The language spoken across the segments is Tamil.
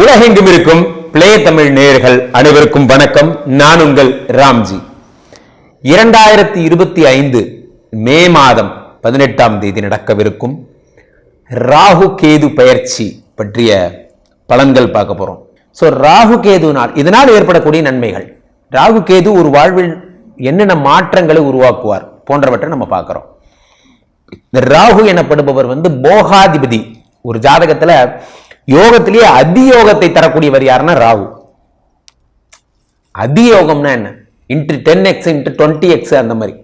உலகெங்கும் இருக்கும் பிளே தமிழ் நேயர்கள் அனைவருக்கும் வணக்கம். நான் உங்கள் ராம்ஜி. இரண்டாயிரத்தி இருபத்தி ஐந்து மே மாதம் பதினெட்டாம் தேதி நடக்கவிருக்கும் ராகு கேது பயிற்சி பற்றிய பலன்கள் பார்க்க போறோம். ஸோ ராகு கேது நாள் இதனால் ஏற்படக்கூடிய நன்மைகள். ராகு கேது ஒரு வாழ்வில் என்னென்ன மாற்றங்களை உருவாக்குவார் போன்றவற்றை நம்ம பார்க்குறோம். ராகு எனப்படுபவர் வந்து போகாதிபதி ஒரு ஜாதகத்துல யோகத்திலேயே அதியோகத்தை தரக்கூடியவர் யாருன்னா ராகு. அதியோகம்னா என்ன? Into ten X into twenty X அந்த மாதிரி.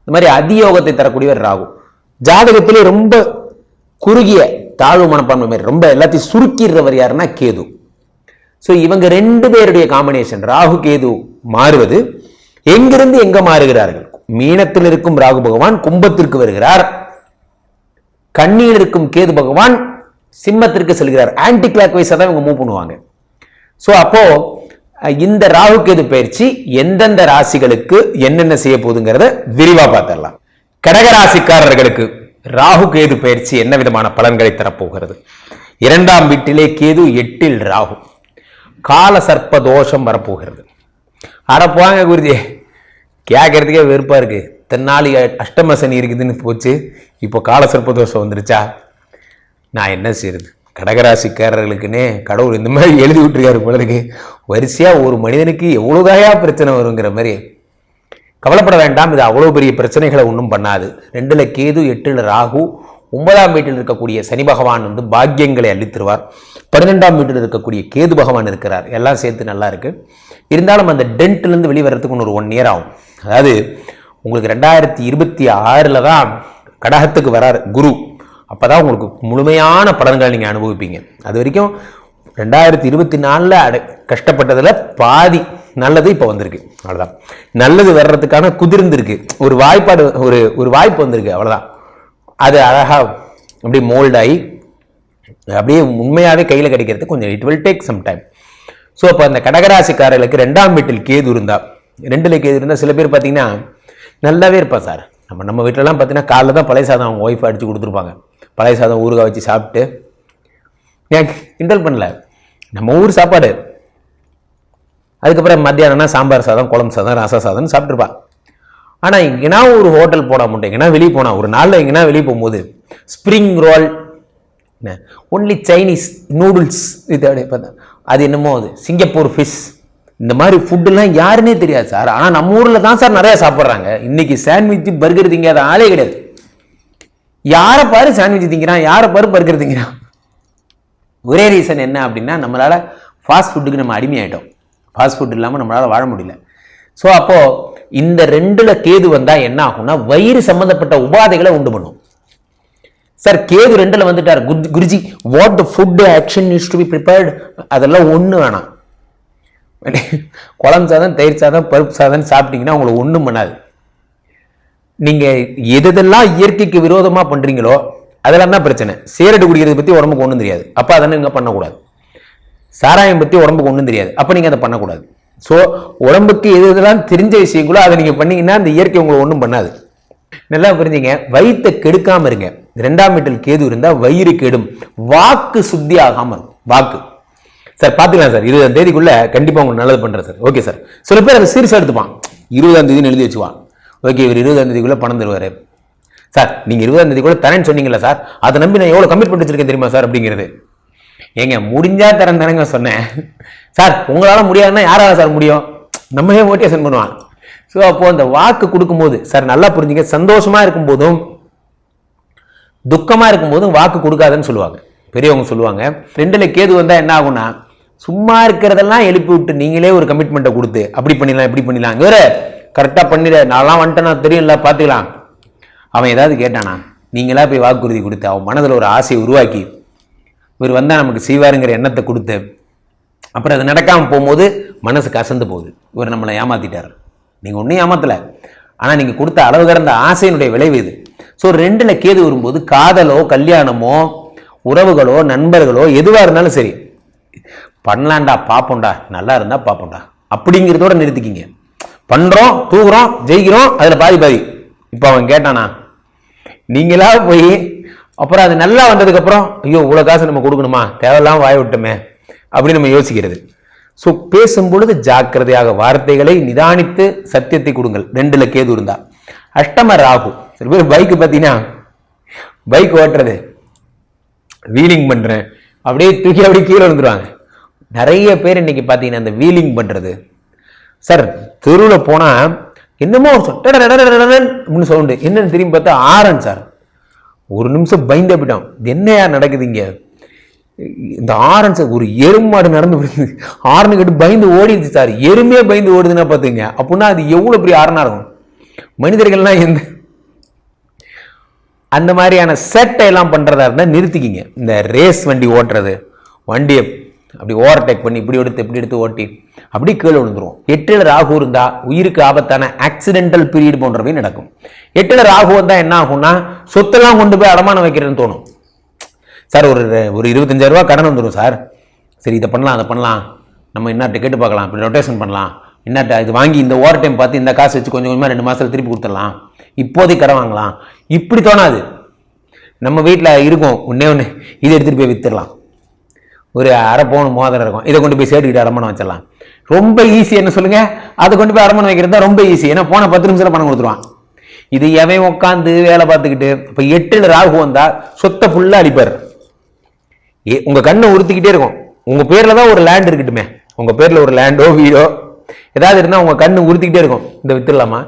இந்த மாதிரி அதியோகத்தை தரக்கூடியவர் ராகு. ஜாதகத்திலே ரொம்ப குறுகிய தாழ்வு மனப்பான்மை மாதிரி ரொம்ப எல்லாத்தையும் சுருக்கிடுறவர் யாருன்னா கேது. ஸோ இவங்க ரெண்டு பேருடைய காம்பினேஷன் ராகு கேது மாறுவது எங்கிருந்து எங்க மாறுகிறார்கள்? மீனத்தில் இருக்கும் ராகு பகவான் கும்பத்திற்கு வருகிறார். கண்ணியில் இருக்கும் கேது பகவான் சிம்மத்திற்கு செல்கிறார். ஆன்டி கிளாக் வைஸாக தான் இவங்க மூவ் பண்ணுவாங்க. ஸோ அப்போ இந்த ராகுக்கேது பயிற்சி எந்தெந்த ராசிகளுக்கு என்னென்ன செய்ய போகுதுங்கிறத விரிவா பார்த்துடலாம். கடகராசிக்காரர்களுக்கு ராகு கேது பயிற்சி என்ன விதமான பலன்களை தரப்போகிறது? இரண்டாம் வீட்டிலே கேது எட்டில் ராகு. கால சர்ப்ப தோஷம் வரப்போகிறது. அட குருஜி. கேட்கறதுக்கே வெறுப்பா இருக்கு. தென்னாளி அஷ்டம சனி இருக்குதுன்னு போச்சு. இப்போ கால சர்ப்ப தோஷம் வந்துருச்சா? நான் என்ன செய்யறது கடகராசிக்காரர்களுக்குன்னே கடவுள் இந்த மாதிரி எழுதி விட்டுருக்காரு போல இருக்கு ஒரு மனிதனுக்கு எவ்வளோதாயா பிரச்சனை வருங்கிற மாதிரி. கவலைப்பட வேண்டாம் இது அவ்வளோ பெரிய பிரச்சனைகளை ஒன்றும் பண்ணாது. ரெண்டில் கேது எட்டில் ராகு ஒன்பதாம் வீட்டில் இருக்கக்கூடிய சனி பகவான் வந்து பாக்கியங்களை அள்ளித்தருவார் பன்னிரெண்டாம் வீட்டில் இருக்கக்கூடிய கேது பகவான் இருக்கிறார். எல்லாம் சேர்த்து நல்லா இருக்குது இருந்தாலும் அந்த டென்ட்லேருந்து வெளியே இன்னொரு ஒரு ஒன் இயர் ஆகும். அதாவது உங்களுக்கு ரெண்டாயிரத்தி இருபத்தி ஆறில் தான் கடகத்துக்கு வரார் குரு. அப்போ தான் உங்களுக்கு முழுமையான பலன்களை நீங்கள் அனுபவிப்பீங்க. அது வரைக்கும் ரெண்டாயிரத்தி இருபத்தி நாலில் அடை கஷ்டப்பட்டதில் பாதி நல்லது இப்போ வந்திருக்கு. அவ்வளோதான் நல்லது வர்றதுக்கான குதிர்ந்திருக்கு ஒரு வாய்ப்பாடு ஒரு ஒரு வாய்ப்பு வந்திருக்கு. அவ்வளோதான் அது அழகாக அப்படியே மோல்டாகி அப்படியே உண்மையாகவே கையில் கிடைக்கிறது கொஞ்சம் it will take some time so அப்போ அந்த கடகராசிக்காரர்களுக்கு ரெண்டாம் வீட்டில் கேது இருந்தால் ரெண்டில் கேது இருந்தால் சில பேர் பார்த்தீங்கன்னா நல்லாவே இருப்பான் சார். நம்ம நம்ம வீட்டிலலாம் பார்த்தீங்கன்னா காலைல தான் பழைய சாதம் அவங்க ஒய்ஃப் அடித்து கொடுத்துருப்பாங்க. பழைய சாதம் ஊறுகாய் வச்சு சாப்பிட்டு. ஏன் கிண்டல் பண்ணல. நம்ம ஊர் சாப்பாடு. அதுக்கப்புறம் மத்தியானம்னா சாம்பார் சாதம் குழம்பு சாதம் ரச சாதம்னு சாப்பிட்ருப்பா ஆனால் எங்கன்னா ஒரு ஹோட்டல் போட மாட்டேன். எங்கன்னா வெளியே போனால் ஒரு நாளில் எங்கன்னா வெளியே போகும்போது ஸ்ப்ரிங் ரோல் என்ன? ஒன்லி சைனீஸ் நூடுல்ஸ் இது அப்படியே பார்த்தா அது என்னமோ அது? சிங்கப்பூர் ஃபிஷ் இந்த மாதிரி ஃபுட்டுலாம் யாருன்னே தெரியாது சார். ஆனால் நம்ம ஊரில் தான் சார் நிறையா சாப்பிட்றாங்க. இன்றைக்கி சாண்ட்விச் பர்கர் திங்காத ஆளே கிடையாது. யாரை பாரு சாண்ட்விச் திங்கிறான் யாரை பாரு பர்கர் திங்கிறான். ஒரே ரீசன் என்ன அப்படின்னா நம்மளால் ஃபாஸ்ட் ஃபுட்டுக்கு நம்ம அடிமையாயிட்டோம். ஃபாஸ்ட் ஃபுட் இல்லாமல் நம்மளால் வாழ முடியல. ஸோ அப்போது இந்த ரெண்டில் கேது வந்தால் என்ன ஆகும்னா வயிறு சம்மந்தப்பட்ட உபாதைகளை உண்டு பண்ணும். சார் கேது ரெண்டில் வந்துட்டார். Guru- Guruji what the food action use to be prepared அதெல்லாம் ஒன்று வேணாம். குழம்பு சாதம் தயிர் சாதம் பருப்பு சாதம் சாப்பிட்டீங்கன்னா உங்களுக்கு ஒன்றும் பண்ணாது. நீங்க எதெல்லாம் இயற்கைக்கு விரோதமா பண்றீங்களோ அதெல்லாம் தான் பிரச்சனை. சேரட்டு குடிக்கிறத பத்தி உடம்புக்கு ஒன்றும் தெரியாது. அப்போ அதை நீங்க பண்ணக்கூடாது. சாராயம் பத்தி உடம்புக்கு ஒன்றும் தெரியாது. அப்போ நீங்க அதை பண்ணக்கூடாது. ஸோ உடம்புக்கு எது எதெல்லாம் தெரிஞ்ச விஷயங்களோ அதை நீங்க பண்ணீங்கன்னா அந்த இயற்கை உங்களை ஒன்றும் பண்ணாது. நல்லா புரிஞ்சுங்க. வயிற்றை கெடுக்காம இருங்க. ரெண்டாம் வீட்டில் கேது இருந்தால் வயிறு கெடும். வாக்கு சுத்தி ஆகாமல் இருக்கும். வாக்கு. சார் பார்த்துக்கலாம் சார். இருபதாம் தேதிக்குள்ள கண்டிப்பாக உங்களுக்கு நல்லது பண்ணுறேன் சார். Okay sir. சில பேர் அதை சீரியஸாக எடுத்துப்பான். இருபதாம் தேதினு எழுதி வச்சுவான் ஓகே இவர் இருபதாம் தேதிக்குள்ளே பணம் தருவார். சார் நீங்கள் இருபதாம் தேதிக்குள்ள தரேன்னு சொன்னீங்களா சார் அதை நம்பி நான் எவ்வளோ கமிட்மெண்ட் வச்சிருக்கேன் தெரியுமா சார் அப்படிங்கிறது. ஏங்க முடிஞ்சா தரேன் தானேங்க சொன்னேன். சார் உங்களால் முடியாதுன்னா யாரால சார் முடியும்? நம்மளே மோட்டிவேஷன் பண்ணுவான். ஸோ அப்போது அந்த வாக்கு கொடுக்கும்போது சார் நல்லா புரிஞ்சுங்க சந்தோஷமாக இருக்கும்போதும் துக்கமாக இருக்கும்போதும் வாக்கு கொடுக்காதுன்னு சொல்லுவாங்க. பெரியவங்க சொல்லுவாங்க ரெண்டில் கேது வந்தால் என்ன ஆகும்னா சும்மா இருக்கிறதெல்லாம் எழுப்பி விட்டு நீங்களே ஒரு கமிட்மெண்ட்டை கொடுத்து அப்படி பண்ணிடலாம் இப்படி பண்ணிடலாம் வேறு கரெக்டாக பண்ணிட. நான்லாம் வந்துட்டேனா தெரியும்ல பார்த்துக்கலாம். அவன் ஏதாவது கேட்டானா நீங்களா போய் வாக்குறுதி கொடுத்து அவன் மனதில் ஒரு ஆசையை உருவாக்கி இவர் வந்தால் நமக்கு செய்வாருங்கிற எண்ணத்தை கொடுத்து அப்புறம் அது நடக்காமல் போகும்போது மனசு கசந்து போகுது. இவர் நம்மளை ஏமாத்திட்டார். நீங்கள் ஒன்றும் ஏமாத்தலை. ஆனால் நீங்கள் கொடுத்த அளவு கடந்த ஆசையினுடைய விளைவு இது. ஸோ ரெண்டில் கேது வரும்போது காதலோ கல்யாணமோ உறவுகளோ நண்பர்களோ எதுவாக இருந்தாலும் சரி பண்ணலான்டா பார்ப்போம்டா நல்லா இருந்தால் பார்ப்போம்டா அப்படிங்கிறதோட நிறுத்திக்கிங்க. பண்ணுறோம் தூக்குறோம் ஜெயிக்கிறோம் அதில் பாதி பாதி. இப்போ அவன் கேட்டானா நீங்களா போய் அப்புறம் அது நல்லா வந்ததுக்கப்புறம் ஐயோ இவ்வளோ காசு நம்ம கொடுக்கணுமா? தேவையில்லாமல் வாய் விட்டோமே அப்படின்னு நம்ம யோசிக்கிறது. ஸோ பேசும் பொழுது ஜாக்கிரதையாக வார்த்தைகளை நிதானித்து சத்தியத்தை கொடுங்கள். ரெண்டுல கேது இருந்தா. அஷ்டம ராகு. சில பேர் பைக்கு பார்த்தீங்கன்னா பைக் ஓட்டுறது. வீலிங் பண்ணுறேன் அப்படியே தூக்கி அப்படியே கீழே விழுந்துருவாங்க. நிறைய பேர் இன்னைக்கு பார்த்தீங்கன்னா அந்த வீலிங் பண்ணுறது சார் தெருவில் போனால் என்னமோ ஒரு அப்படின்னு சவுண்டு. என்னன்னு திரும்பி பார்த்தா ஆரன் சார். ஒரு நிமிஷம் பயந்து போயிட்டோம் என்னையா நடக்குது இங்கே? இந்த ஆரன் சார் ஒரு எருமாடு நடந்து போயிடுது. ஆரன் கேட்டு பயந்து ஓடிடுச்சு சார். எருமையே பயந்து ஓடுதுன்னா பார்த்துங்க அப்படின்னா அது எவ்வளோ பெரிய ஆரனாக இருக்கும்? மனிதர்கள்லாம் எந்த? அந்த மாதிரியான சேட்டையெல்லாம் எல்லாம் இருந்தால் நிறுத்திக்கிங்க. இந்த ரேஸ் வண்டி ஓட்டுறது. வண்டியை அப்படி ஓவர்டேக் பண்ணி இப்படி எடுத்து இப்படி எடுத்து ஓட்டி அப்படி கீழே விழுந்துரும் எட்டில் ராகு இருந்தால் உயிருக்கு ஆபத்தான ஆக்சிடென்டல் பீரியட் போன்றவை நடக்கும். எட்டில் ராகு வந்தால் என்ன ஆகும்னா சொத்தெல்லாம் கொண்டு போய் அடமானம் வைக்கிறேன்னு தோணும். சார் ஒரு ஒரு இருபத்தஞ்சாயிரரூபா கடன் வந்துடும் சார். சரி இதை பண்ணலாம் அதை பண்ணலாம். நம்ம என்ன டிக்கெட் பார்க்கலாம். இப்படி ரொட்டேஷன் பண்ணலாம். என்ன இது வாங்கி இந்த ஓவர் டைம் பார்த்து இந்த காசு வச்சு கொஞ்சம் கொஞ்சமாக ரெண்டு மாசத்துல திருப்பி கொடுத்துடலாம். இப்போதைக்கு கடன் வாங்கலாம். இப்படி தோணாது. நம்ம வீட்டில் இருக்கும். ஒன்றே ஒன்று இதை எடுத்துகிட்டு போய் வித்துடலாம். ஒரு அரை பவுன் மோதிரம் இருக்கும். இதை கொண்டு போய் சேர்த்துக்கிட்டு அடமானம் வச்சிடலாம். ரொம்ப ஈஸி என்ன சொல்லுங்க? அதை கொண்டு போய் அடமானம் வைக்கிறது தான் ரொம்ப ஈஸி ஏன்னா போன பத்து நிமிஷத்தில் பணம் கொடுத்துருவான். இது எவன் உட்காந்து வேலை பார்த்துக்கிட்டு இப்போ எட்டில் ராகு வந்தால் சொத்தை ஃபுல்லாக அடிப்பார். ஏ- உங்கள் கண்ணை உறுத்திக்கிட்டே இருக்கும். உங்கள் பேரில் தான் ஒரு லேண்ட் இருக்கட்டுமே. உங்கள் பேரில் ஒரு லேண்டோ வீடோ ஏதாவது இருந்தால் உங்கள் கண்ணு உறுத்திக்கிட்டே இருக்கும். இதை வித்துடலாமா?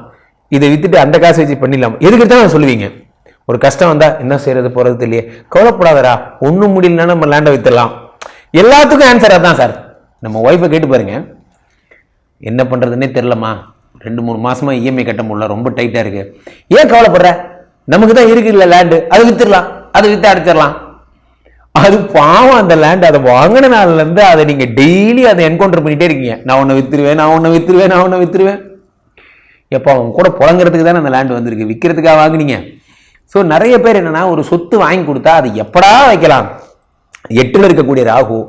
இதை வித்துட்டு அந்த காசை வச்சு பண்ணிடலாமா? எதுக்கு தான் சொல்லுவீங்க. ஒரு கஷ்டம் வந்தால் என்ன செய்யறது போகிறது இல்லையே கவலைப்படாதடா. ஒன்றும் முடியலன்னா நம்ம லேண்டை வித்துடலாம். எல்லாத்துக்கும் ஆன்சர் அதான் சார் நம்ம ஒய்ஃபை கேட்டு பாருங்க. என்ன பண்ணுறதுன்னே தெரிலம்மா ரெண்டு மூணு மாசமா இஎம்ஐ கட்ட முடியல. ரொம்ப டைட்டாக இருக்கு. ஏன் கவலைப்படுற? நமக்கு தான் இருக்கு இல்லை லேண்டு அதை வித்துடலாம். அதை வித்து அடைச்சிடலாம். அது பாவம். அந்த லேண்ட் அதை வாங்கின நாள்ல இருந்து அதை நீங்கள் டெய்லி அதை என்கவுண்டர் பண்ணிட்டே இருக்கீங்க. நான் ஒன்று வித்துருவேன் நான் ஒன்று வித்துருவேன் நான் ஒன்று வித்துருவேன். எப்போ அவங்க கூட புழங்குறதுக்கு தானே அந்த லேண்ட் வந்திருக்கு. விற்கிறதுக்காக வாங்குனீங்க. ஸோ நிறைய பேர் என்னன்னா ஒரு சொத்து வாங்கி கொடுத்தா அது எப்படா வைக்கலாம்? எட்டில் இருக்கக்கூடிய ராகு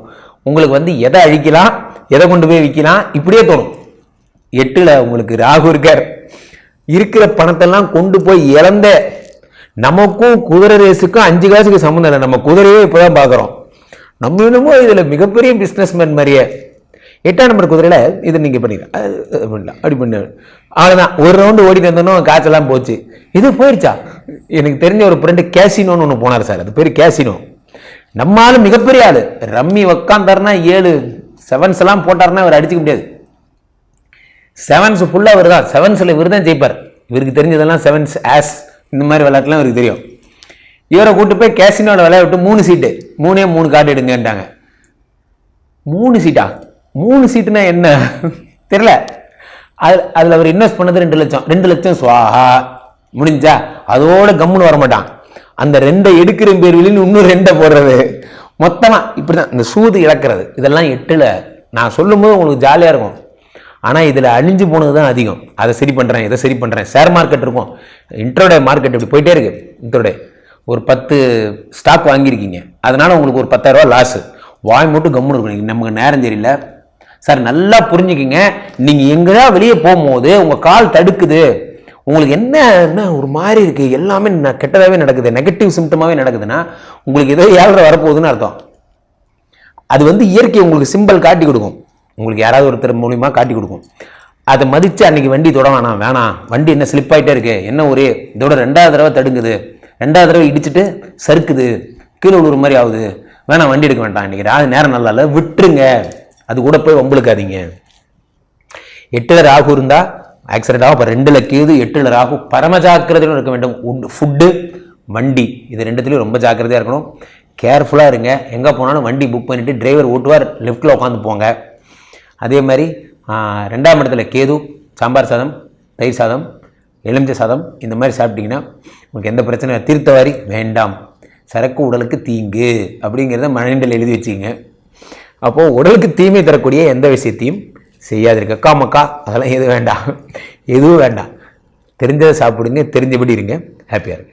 உங்களுக்கு வந்து எதை அழிக்கலாம் எதை கொண்டு போய் விற்கலாம் இப்படியே தோணும். எட்டில் உங்களுக்கு ராகு இருக்கார். இருக்கிற பணத்தெல்லாம் கொண்டு போய் இழந்த நமக்கும் குதிரை ரேஸுக்கும் அஞ்சு காசுக்கு சம்மந்தம் இல்லை. நம்ம குதிரையே இப்போ தான் பார்க்குறோம். நம்ம என்னமோ இதில் மிகப்பெரிய பிஸ்னஸ்மேன் மாதிரியே. எட்டாம் நம்பர் குதிரையில் இது நீங்கள் பண்ணிடலாம் அது, பண்ணலாம். அப்படி பண்ண அவ்வளோதான் ஒரு ரவுண்டு ஓடிட்டு வந்தோம் காய்ச்சலாம் போச்சு. இது போயிடுச்சா எனக்கு தெரிஞ்ச ஒரு ஃப்ரெண்டு கேசினோன்னு ஒன்று போனார் சார். அது பேர் கேசினோ நம்ம மிகப்பெரிய ஆள். ரம்மி உக்காந்தாருன்னா ஏழு செவன்ஸ் எல்லாம் போட்டாருன்னா அவர் அடிச்சுக்க முடியாது. செவன்ஸ் ஃபுல்லாக அவர் தான் செவன்ஸில் இவர் தான் ஜெயிப்பார். இவருக்கு தெரிஞ்சதெல்லாம் செவன்ஸ் ஆஸ் இந்த மாதிரி விளையாட்டுலாம் இவருக்கு தெரியும். இவரை கூட்டு போய் கேசினோட விளையாட விட்டு மூணு சீட்டு மூணே மூணு கார்டு எடுங்கன்ட்டாங்க. மூணு சீட்டா மூணு சீட்டுனா என்ன? தெரியல. அது அதில் அவர் இன்வெஸ்ட் பண்ணது ரெண்டு லட்சம். ரெண்டு லட்சம் சுவாஹா. முடிஞ்சா? அதோட கம்முன்னு வர மாட்டான் அந்த ரெண்டை எடுக்கிற பேர்வெளியில் இன்னும் ரெண்டை போடுறது. மொத்தமாக இப்படி தான் இந்த சூது இழக்கிறது. இதெல்லாம் எட்டில் நான் சொல்லும்போது உங்களுக்கு ஜாலியாக இருக்கும். ஆனால் இதில் அழிஞ்சு போனது தான் அதிகம். அதை சரி பண்ணுறேன் இதை சரி பண்ணுறேன் ஷேர் மார்க்கெட் இருக்கும். இன்ட்ரோடே மார்க்கெட் இப்படி போயிட்டே இருக்கு. இன்ட்ரோடே ஒரு பத்து ஸ்டாக் வாங்கியிருக்கீங்க. அதனால் உங்களுக்கு ஒரு பத்தாயிரம் லாஸு வாய் மட்டும் கம்முன்னு இருக்கணும். நமக்கு நேரம் தெரியல. சார் நல்லா புரிஞ்சுக்கிங்க. நீங்கள் எங்கேயா வெளியே போகும்போது உங்கள் கால் தடுக்குது. உங்களுக்கு என்ன என்ன ஒரு மாதிரி இருக்குது எல்லாமே ந- கெட்டதாகவே நடக்குது. நெகட்டிவ் சிம்டமாகவே நடக்குதுன்னா உங்களுக்கு ஏதோ ஏழரை வரப்போகுதுன்னு அர்த்தம். அது வந்து இயற்கை உங்களுக்கு சிம்பிள் காட்டி கொடுக்கும். உங்களுக்கு யாராவது ஒருத்தர் மூலியமாக காட்டி கொடுக்கும். அதை மதித்து அன்னைக்கு வண்டி தொட வேணாம் வேணாம். வண்டி என்ன ஸ்லிப் ஆகிட்டே இருக்கு. என்ன ஒரே இதோட ரெண்டாவது தடவை தடுங்குது. ரெண்டாவது தடவை இடிச்சிட்டு சறுக்குது. கீழே விழுற மாதிரி ஆகுது. வேணாம் வண்டி எடுக்க வேண்டாம். இன்றைக்கி அது நேரம் நல்லா இல்லை. விட்டுருங்க. அது கூட போய் வம்பளுக்காதீங்க எட்டு ராகு இருந்தால் ஆக்சிடென்ட் ஆகும் அப்போ ரெண்டில் கேது எட்டில் ராகு பரம ஜாக்கிரதையும் இருக்க வேண்டும். ஃபுட்டு வண்டி. இது ரெண்டுத்துலையும் ரொம்ப ஜாக்கிரதையாக இருக்கணும். கேர்ஃபுல்லாக இருங்க. எங்கே போனாலும் வண்டி புக் பண்ணிவிட்டு டிரைவர் ஓட்டுவார் லெஃப்ட்டில் உட்காந்து போங்க. அதே மாதிரி ரெண்டாம் இடத்துல கேது சாம்பார் சாதம் தயிர் சாதம் எலுமிச்சை சாதம் இந்த மாதிரி சாப்பிட்டிங்கன்னா உங்களுக்கு எந்த பிரச்சனையும் தீர்த்தவாரி வேண்டாம். சரக்கு உடலுக்கு தீங்கு அப்படிங்கிறத மனநிலையில் எழுதி வச்சுங்க அப்போது உடலுக்கு தீமை தரக்கூடிய எந்த விஷயத்தையும் செய்யாதிருக்க. அக்கா மக்கா அதெல்லாம் எதுவும் வேண்டாம். எதுவும் வேண்டாம். தெரிஞ்சதை சாப்பிடுங்க தெரிஞ்சபடி இருங்க. ஹாப்பியாக இருங்க.